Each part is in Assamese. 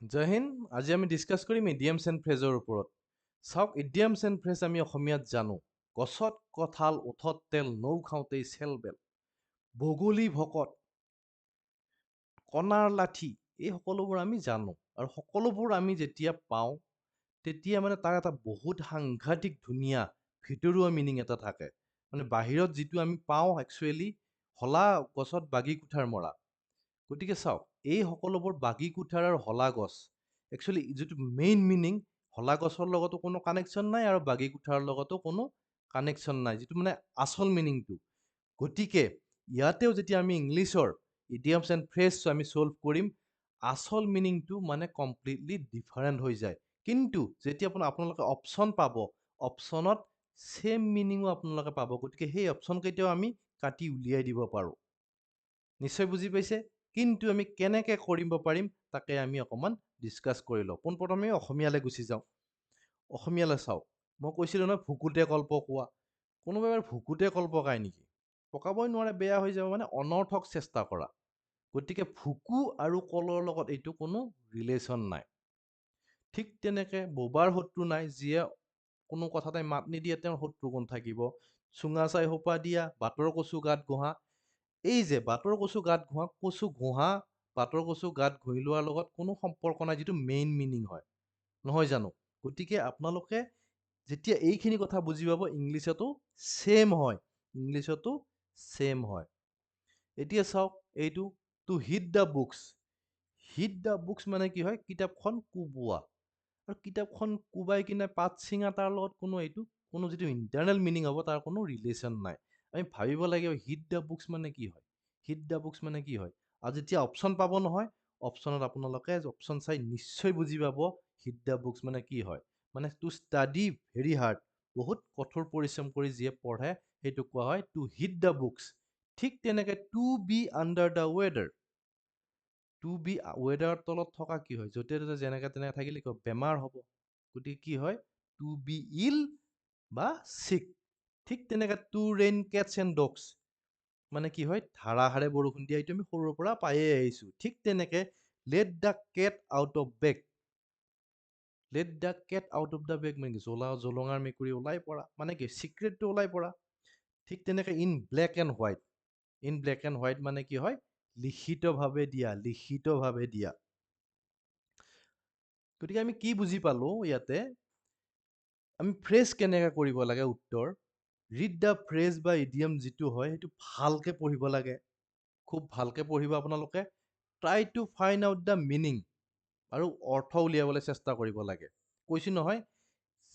জয় হিন্দ আজি আমি ডিছকাছ কৰিম ইডিয়ামছ এণ্ড ফ্ৰেজৰ ওপৰত। চাওক ইডিয়ামছ এণ্ড ফ্ৰেজ আমি অসমীয়াত জানো। গছত কঁঠাল ওঠত তেল নৌ খাওঁতেই চেল বেল। বগলী ভকত কণাৰ লাঠি এই সকলোবোৰ আমি জানো। আৰু সকলোবোৰ আমি যেতিয়া পাওঁ তেতিয়া মানে তাৰ এটা বহুত সাংঘাতিক ধুনীয়া ভিতৰুৱা মিনিং এটা থাকে। মানে বাহিৰত যিটো আমি পাওঁ একচুৱেলি হলা গছত বাগি কুঠাৰ মৰা। গতিকে চাওক এই সকলোবোৰ বাগি কুঠাৰ আৰু হলা গছ। একচুৱেলি যিটো মেইন মিনিং হলা গছৰ লগতো কোনো কানেকশ্যন নাই আৰু বাগি কুঠাৰৰ লগতো কোনো কানেকশ্যন নাই যিটো মানে আচল মিনিংটো গতিকে ইয়াতেও যেতিয়া আমি ইংলিছৰ ইডিয়ামছ এণ্ড ফ্ৰেছ আমি ছল্ভ কৰিম আচল মিনিংটো মানে কমপ্লিটলি ডিফাৰেণ্ট হৈ যায়। কিন্তু যেতিয়া আপোনাৰ আপোনালোকে অপশ্যন পাব অপশ্যনত ছেইম মিনিঙো আপোনালোকে পাব। গতিকে সেই অপশ্যন কেইটাও আমি কাটি উলিয়াই দিব পাৰোঁ। নিশ্চয় বুজি পাইছে? কিন্তু আমি কেনেকৈ কৰিব পাৰিম তাকে আমি অকণমান ডিছকাছ কৰি লওঁ। পোনপ্ৰথমে অসমীয়ালৈ গুচি যাওঁ। অসমীয়ালৈ চাওক মই কৈছিলোঁ নহয় ভুকুতে কল্প কোৱা। কোনোবাই এবাৰ ভুকুতে কল্প গায় নেকি? পকাবই নোৱাৰে বেয়া হৈ যাব মানে অনৰ্থক চেষ্টা কৰা। গতিকে ভুকু আৰু কলৰ লগত এইটো কোনো ৰিলেশ্যন নাই। ঠিক তেনেকৈ বোবাৰ শত্ৰু নাই যিয়ে কোনো কথাতে মাত নিদিয়ে তেওঁৰ শত্ৰু কোন থাকিব। চুঙা চাই সোপা দিয়া বাটৰ কচু গাত ঘঁহা এই যে বাটৰ কচু গাত ঘঁহা কচু ঘঁহা বাটৰ কচু গাত ঘঁহি লোৱাৰ লগত কোনো সম্পৰ্ক নাই যিটো মেইন মিনিং হয়। নহয় জানো? গতিকে আপোনালোকে যেতিয়া এইখিনি কথা বুজি পাব ইংলিছতো ছেম হয়। ইংলিছতো ছেম হয়। এতিয়া চাওক এইটো to hit the books hit the books মানে কি হয়? কিতাপখন কোবোৱা। আৰু কিতাপখন কোবাই কিনে পাত ছিঙা তাৰ লগত কোনো এইটো কোনো যিটো ইণ্টাৰনেল মিনিং হ'ব তাৰ কোনো ৰিলেশ্যন নাই। আমি ভাবিব লাগিব হিট দ্য বুকছ মানে কি হয়? হিট দ্য বুকছ মানে কি হয়? আৰু যেতিয়া অপশ্যন পাব নহয় অপশ্যনত আপোনালোকে অপশ্যন চাই নিশ্চয় বুজি পাব হিট দ্য বুকছ মানে কি হয়? মানে টু ষ্টাডি ভেৰি হাৰ্ড বহুত কঠোৰ পৰিশ্ৰম কৰি যিয়ে পঢ়ে সেইটো কোৱা হয় টু হিট দ্য বুকছ ঠিক তেনেকৈ to be under the weather to be ৱেডাৰৰ তলত থকা কি হয়? য'তে ত'তে যেনেকৈ তেনেকৈ থাকিলে কি বেমাৰ হ'ব। গতিকে কি হয়? টু বি ইল বা চিক ঠিক তেনেকৈ to rain cats and dogs মানে কি হয় ধাৰাসাৰে বৰষুণ দিয়া এইটো আমি সৰুৰ পৰা পায়ে আহিছোঁ। ঠিক তেনেকৈ let the cat out of bag let the cat out of the bag মানে কি জ্বলা জলঙাৰ মেকুৰী ওলাই পৰা মানে কি চিক্ৰেটটো ওলাই পৰা। ঠিক তেনেকৈ in black and white in black and white মানে কি হয় লিখিতভাৱে দিয়া লিখিতভাৱে দিয়া। গতিকে আমি কি বুজি পালোঁ ইয়াতে? আমি ফ্ৰেছ কেনেকৈ কৰিব লাগে উত্তৰ? ৰিড দ্য ফ্ৰেজ বা ইডিয়াম যিটো হয় সেইটো ভালকৈ পঢ়িব লাগে। খুব ভালকৈ পঢ়িব আপোনালোকে। Try to find out the meaning আৰু অৰ্থ উলিয়াবলৈ চেষ্টা কৰিব লাগে। কৈছোঁ নহয়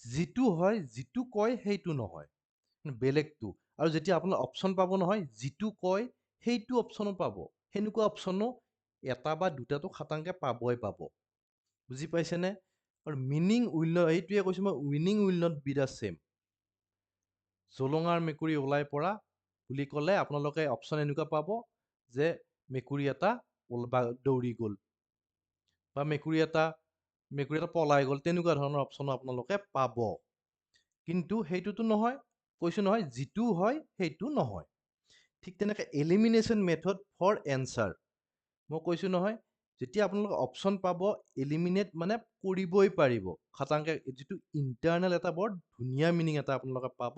যিটো হয় যিটো কয় সেইটো নহয়। বেলেগটো। আৰু যেতিয়া আপোনাৰ অপশ্যন পাব নহয় যিটো কয় সেইটো অপশ্যনো পাব। সেনেকুৱা অপশ্যনো এটা বা দুটাটো খাটাংকৈ পাবই পাব। বুজি পাইছেনে? আৰু মিনিং উইল সেইটোৱে কৈছোঁ মই winning will not be the same জলঙাৰ মেকুৰী ওলাই পৰা বুলি ক'লে আপোনালোকে অপশ্যন এনেকুৱা পাব যে মেকুৰী এটা বা দৌৰি গ'ল বা মেকুৰী এটা মেকুৰী এটা পলাই গ'ল তেনেকুৱা ধৰণৰ অপশ্যনো আপোনালোকে পাব। কিন্তু সেইটোতো নহয় কৈছোঁ নহয় যিটো হয় সেইটো নহয়। ঠিক তেনেকৈ এলিমিনেশ্যন মেথড ফৰ এনচাৰ মই কৈছোঁ নহয় যেতিয়া আপোনালোকে অপশ্যন পাব এলিমিনেট মানে কৰিবই পাৰিব। খাটাংকৈ যিটো ইণ্টাৰনেল এটা বৰ ধুনীয়া মিনিং এটা আপোনালোকে পাব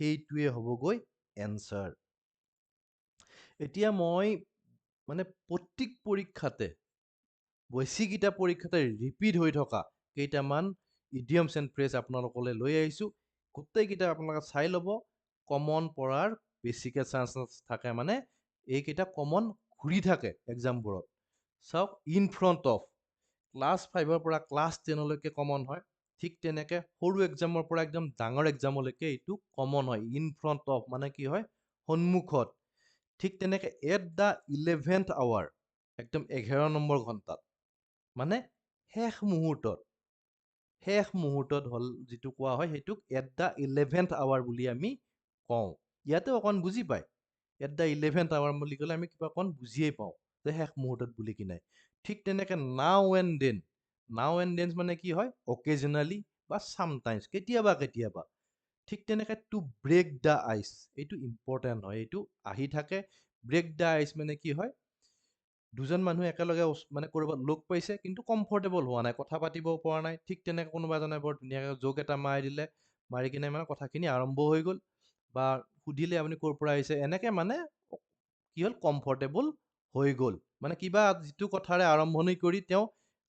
সেইটোৱে হ'বগৈ এনচাৰ এতিয়া মই মানে প্ৰত্যেক পৰীক্ষাতে বেছিকেইটা পৰীক্ষাতে ৰিপিট হৈ থকা কেইটামান ইডিয়মছ এণ্ড ফ্ৰেজ আপোনালোকলৈ লৈ আহিছোঁ। গোটেইকেইটা আপোনালোকে চাই ল'ব কমন পৰাৰ বেছিকৈ চান্স থাকে মানে এইকেইটা কমন ঘূৰি থাকে এক্সামবোৰত চাওক ইন ফ্ৰণ্ট অফ ক্লাছ ফাইভৰ পৰা ক্লাছ টেনলৈকে কমন হয়। ঠিক তেনেকৈ সৰু এক্সামৰ পৰা একদম ডাঙৰ এক্সামলৈকে এইটো কমন হয় ইন ফ্ৰণ্ট অফ মানে কি হয় সন্মুখত। ঠিক তেনেকৈ এট দ্য ইলেভেন্থ আৱাৰ একদম এঘাৰ নম্বৰ ঘণ্টাত মানে শেষ মুহূৰ্তত শেষ মুহূৰ্তত হ'ল যিটো কোৱা হয় সেইটোক এট দ্য ইলেভেন্থ আৱাৰ বুলি আমি কওঁ। ইয়াতে অকণ বুজি পায়। এট দ্য ইলেভেন্থ আৱাৰ বুলি ক'লে আমি কিবা অকণ বুজিয়েই পাওঁ যে শেষ মুহূৰ্তত বুলি কিনে ঠিক তেনেকৈ now and then now and then মানে কি হয় অকেজনেলি বা চামটাইমছ কেতিয়াবা কেতিয়াবা। ঠিক তেনেকৈ টু ব্ৰেক দ্য আইচ এইটো ইম্পৰ্টেণ্ট হয় এইটো আহি থাকে। ব্ৰেক দ্য আইচ মানে কি হয় দুজন মানুহ একেলগে মানে ক'ৰবাত লগ পাইছে কিন্তু কমফৰ্টেবল হোৱা নাই কথা পাতিব পৰা নাই। ঠিক তেনেকে কোনোবা এজনে বৰ ধুনীয়াকৈ জোক এটা মাৰি দিলে মাৰি কিনে মানে কথাখিনি আৰম্ভ হৈ গ'ল বা সুধিলে আপুনি ক'ৰ পৰা আহিছে? এনেকে মানে কি হ'ল কমফৰ্টেবল হৈ গ'ল। মানে কিবা যিটো কথাৰে আৰম্ভণি কৰি তেওঁ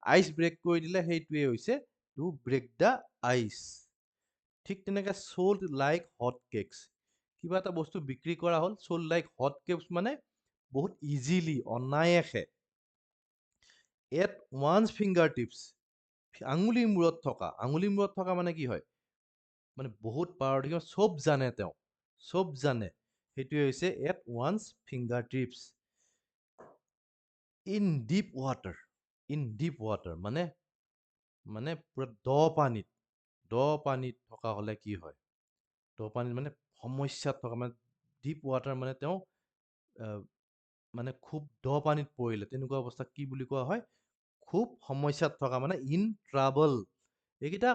আইচ ব্ৰেক কৰি দিলে সেইটোৱে হৈছে টু ব্ৰেক দ্য আইচ ঠিক তেনেকে চ'ল্ড লাইক হট কেকছ কিবা এটা বস্তু বিক্ৰী কৰা হ'ল চ'ল্ড লাইক হট কেকছ মানে বহুত ইজিলি অনায়াসে। এট ওৱানছ ফিংগাৰ টিপছ আঙুলিৰ মূৰত থকা আঙুলিৰ মূৰত থকা মানে কি হয়? মানে বহুত পাৰদৰ্শী চব জানে তেওঁ চব জানে। সেইটোৱে হৈছে at one's finger tips in deep water in deep water মানে মানে পূৰা দ পানীত দ পানীত থকা হ'লে কি হয়? দ পানীত মানে সমস্যাত থকা মানে ডিপ ৱাটাৰ মানে তেওঁ মানে খুব দ পানীত পৰিলে তেনেকুৱা অৱস্থাক কি বুলি কোৱা হয়? খুব সমস্যাত থকা মানে ইন ট্ৰাবল এইকেইটা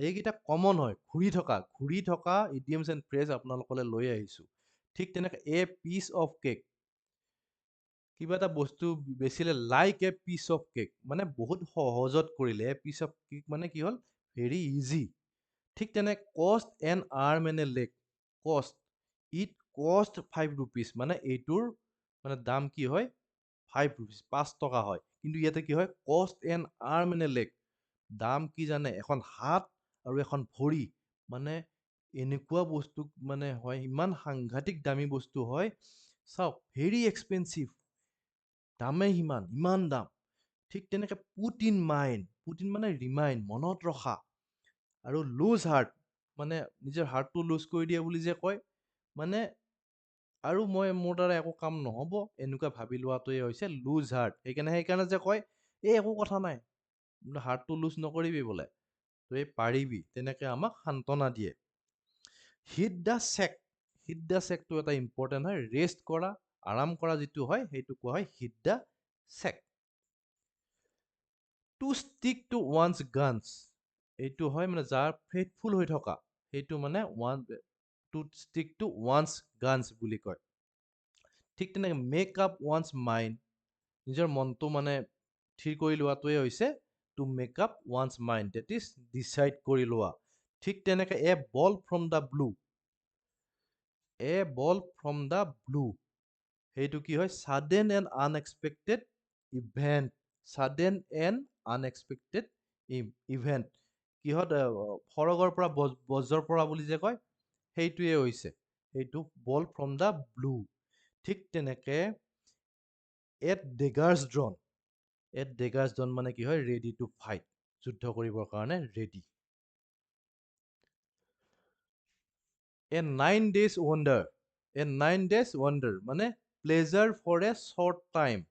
এইকেইটা কমন হয় ঘূৰি থকা ঘূৰি থকা ইডিয়ামছ এণ্ড ফ্ৰেজ আপোনালোকলৈ লৈ আহিছোঁ। ঠিক তেনেকৈ এ পিচ অফ কেক কিবা এটা বস্তু বেচিলে like a piece of cake মানে বহুত সহজত কৰিলে এ পিচ অফ কেক মানে কি হ'ল? ভেৰি ইজি ঠিক তেনে cost an arm and a leg cost it cost five rupees মানে এইটোৰ মানে দাম কি হয়? ফাইভ ৰুপিজ পাঁচ টকা হয়। কিন্তু ইয়াতে কি হয়? Cost an arm and a leg দাম কি জানে? এখন হাত আৰু এখন ভৰি মানে এনেকুৱা বস্তু মানে হয় ইমান সাংঘাতিক দামী বস্তু হয়। চাওক ভেৰি এক্সপেঞ্চিভ দামেই সিমান ইমান দাম। ঠিক তেনেকে put in mind put in মানে ৰিমাইণ্ড মনত ৰখা। আৰু লুজ হাৰ্ট মানে নিজৰ হাৰ্টটো লুজ কৰি দিয়ে বুলি যে কয় মানে আৰু মই মোৰ দ্বাৰা একো কাম নহ'ব এনেকুৱা ভাবি লোৱাটোৱে হৈছে লুজ হাৰ্ট সেইকাৰণে সেইকাৰণে যে কয় এই একো কথা নাই। হাৰ্টটো লুজ নকৰিবি বোলে। তই পাৰিবি। তেনেকে আমাক সান্তনা দিয়ে। Hit the sack hit the চেকটো এটা ইম্পৰ্টেণ্ট হয়। ৰেষ্ট কৰা আৰাম কৰা যিটো হয় সেইটো কোৱা হয় hit the sack. To stick to one's guns এইটো হয় মানে যাৰ ফেইথফুল হৈ থকা সেইটো মানে one to stick to one's guns বুলি কয়। ঠিক তেনেকৈ মেক আপ ওৱানছ মাইণ্ড নিজৰ মনটো মানে থিৰ কৰি লোৱাটোৱে হৈছে to make up one's mind that is decide কৰি লোৱা। ঠিক তেনেকৈ a bolt from the blue a bolt from the blue সেইটো কি হয়? Sudden and unexpected event sudden and unexpected event কিহত সৰগৰ পৰা বজ- বজ্ৰৰ পৰা বুলি যে কয় সেইটোৱে হৈছে। সেইটো বল ফ্ৰম দ্য ব্লু ঠিক তেনেকে at daggers drawn at daggers drawn মানে কি হয়? ৰেডি টু ফাইট যুদ্ধ কৰিবৰ কাৰণে ready a nine days wonder a nine days wonder মানে pleasure for a short time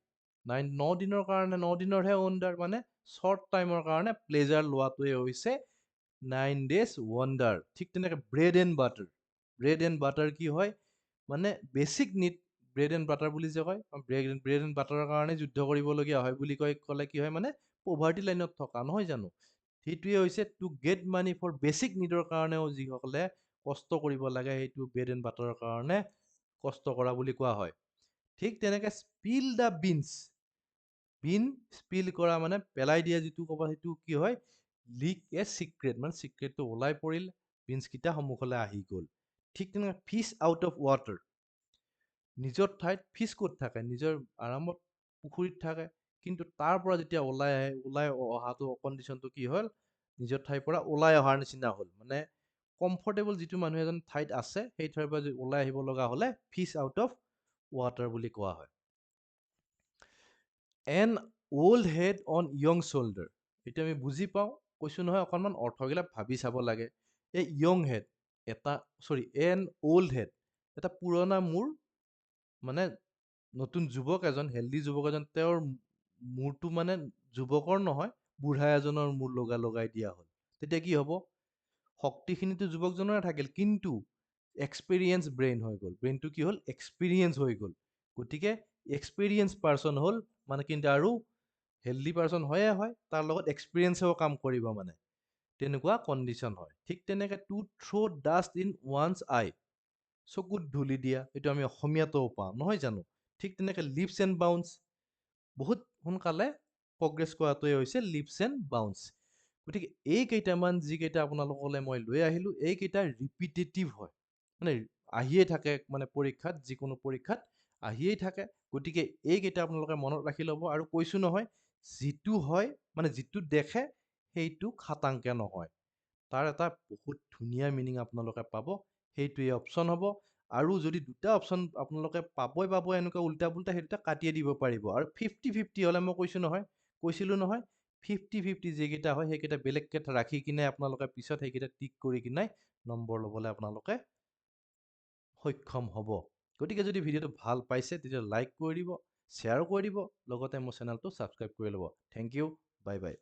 nine ন দিনৰ কাৰণে ন দিনৰহে ৱণ্ডাৰ মানে শ্বৰ্ট টাইমৰ কাৰণে প্লেজাৰ লোৱাটোৱে হৈছে নাইন ডেজ ৱণ্ডাৰ ঠিক তেনেকৈ bread and butter bread and butter কি হয় মানে basic need bread and butter বুলি যে কয় ব্ৰেড ব্ৰেড এণ্ড বাটাৰৰ কাৰণে যুদ্ধ কৰিবলগীয়া হয় বুলি কয় ক'লে কি হয় মানে পভাৰ্টি লাইনত থকা নহয় জানো সেইটোৱে হৈছে to get money for basic নিডৰ কাৰণেও যিসকলে কষ্ট কৰিব লাগে সেইটো ব্ৰেড এণ্ড বাটাৰৰ কাৰণে কষ্ট কৰা বুলি কোৱা হয় ঠিক তেনেকৈ spill the beans bean spill কৰা মানে পেলাই দিয়া যিটো ক'ব সেইটো কি হয় লিক এ চিক্ৰেট মানে চিক্ৰেটটো ওলাই পৰিল বিনছকেইটা সন্মুখলৈ আহি গ'ল। ঠিক তেনেকৈ ফিছ আউট অফ ৱাটাৰ নিজৰ ঠাইত ফিছ ক'ত থাকে? নিজৰ আৰামত পুখুৰীত থাকে। কিন্তু তাৰ পৰা যেতিয়া ওলাই আহে ওলাই অহাটো কণ্ডিশ্যনটো কি হ'ল? নিজৰ ঠাইৰ পৰা ওলাই অহাৰ নিচিনা হ'ল। মানে কমফৰ্টেবল যিটো মানুহ এজন ঠাইত আছে সেই ঠাইৰ পৰা ওলাই আহিব লগা হ'লে ফিছ আউট অফ ৱাটাৰ বুলি কোৱা হয়। An old head on young shoulder এইটো আমি বুজি পাওঁ কৈছোঁ নহয় অকণমান অৰ্থবিলাক ভাবি চাব লাগে। এই য়ং হেড এটা চৰি এন অল্ড হেড এটা পুৰণা মূৰ মানে নতুন যুৱক এজন হেল্ডি যুৱক এজন তেওঁৰ মূৰটো মানে যুৱকৰ নহয় বুঢ়া এজনৰ মূৰ লগা লগাই দিয়া হ'ল। তেতিয়া কি হ'ব? শক্তিখিনিতো যুৱকজনৰে থাকিল কিন্তু এক্সপিৰিয়েঞ্চ ব্ৰেইন হৈ গ'ল। ব্ৰেইনটো কি হ'ল? এক্সপিৰিয়েঞ্চ হৈ গ'ল। গতিকে এক্সপিৰিয়েঞ্চ পাৰ্চন হ'ল মানে কিন্তু আৰু হেল্ডি পাৰ্চন হয়ে হয় তাৰ লগত এক্সপিৰিয়েঞ্চেও কাম কৰিব মানে। তেনেকুৱা কণ্ডিশ্যন হয়। ঠিক তেনেকৈ to throw' dust in one's eye চকুত ধূলি দিয়া এইটো আমি অসমীয়াতেও পাওঁ নহয় জানো? ঠিক তেনেকৈ লিপছ এণ্ড বাউন্স বহুত সোনকালে প্ৰগ্ৰেছ কৰাটোৱে হৈছে লিপছ এণ্ড বাউন্স গতিকে এই কেইটামান যিকেইটা আপোনালোকলৈ মই লৈ আহিলোঁ এইকেইটা ৰিপিটেটিভ হয়। মানে আহিয়ে থাকে মানে পৰীক্ষাত যিকোনো পৰীক্ষাত আহিয়েই থাকে। গতিকে এইকেইটা আপোনালোকে মনত ৰাখি ল'ব আৰু কৈছোঁ নহয় যিটো হয় মানে যিটো দেখে সেইটো খাটাংকে নহয়। তাৰ এটা বহুত ধুনীয়া মিনিং আপোনালোকে পাব সেইটোৱে অপশ্যন হ'ব। আৰু যদি দুটা অপশ্যন আপোনালোকে পাবই পাব এনেকুৱা উল্টা পুল্টা সেই দুটা কাটিয়ে দিব পাৰিব। আৰু ফিফটি ফিফটি হ'লে মই কৈছোঁ নহয় কৈছিলোঁ নহয় ফিফটি ফিফটি যিকেইটা হয় সেইকেইটা বেলেগকৈ ৰাখি কিনে আপোনালোকে পিছত সেইকেইটা টিক কৰি কিনে নম্বৰ ল'বলৈ আপোনালোকে সক্ষম হ'ব। গতিকে যদি ভিডিঅ'টো ভাল পাইছে তেতিয়া লাইক কৰি দিব শ্বেয়াৰো কৰি দিব লগতে মোৰ চেনেলটো ছাবস্ক্ৰাইব কৰি ল'ব। Thank you bye bye.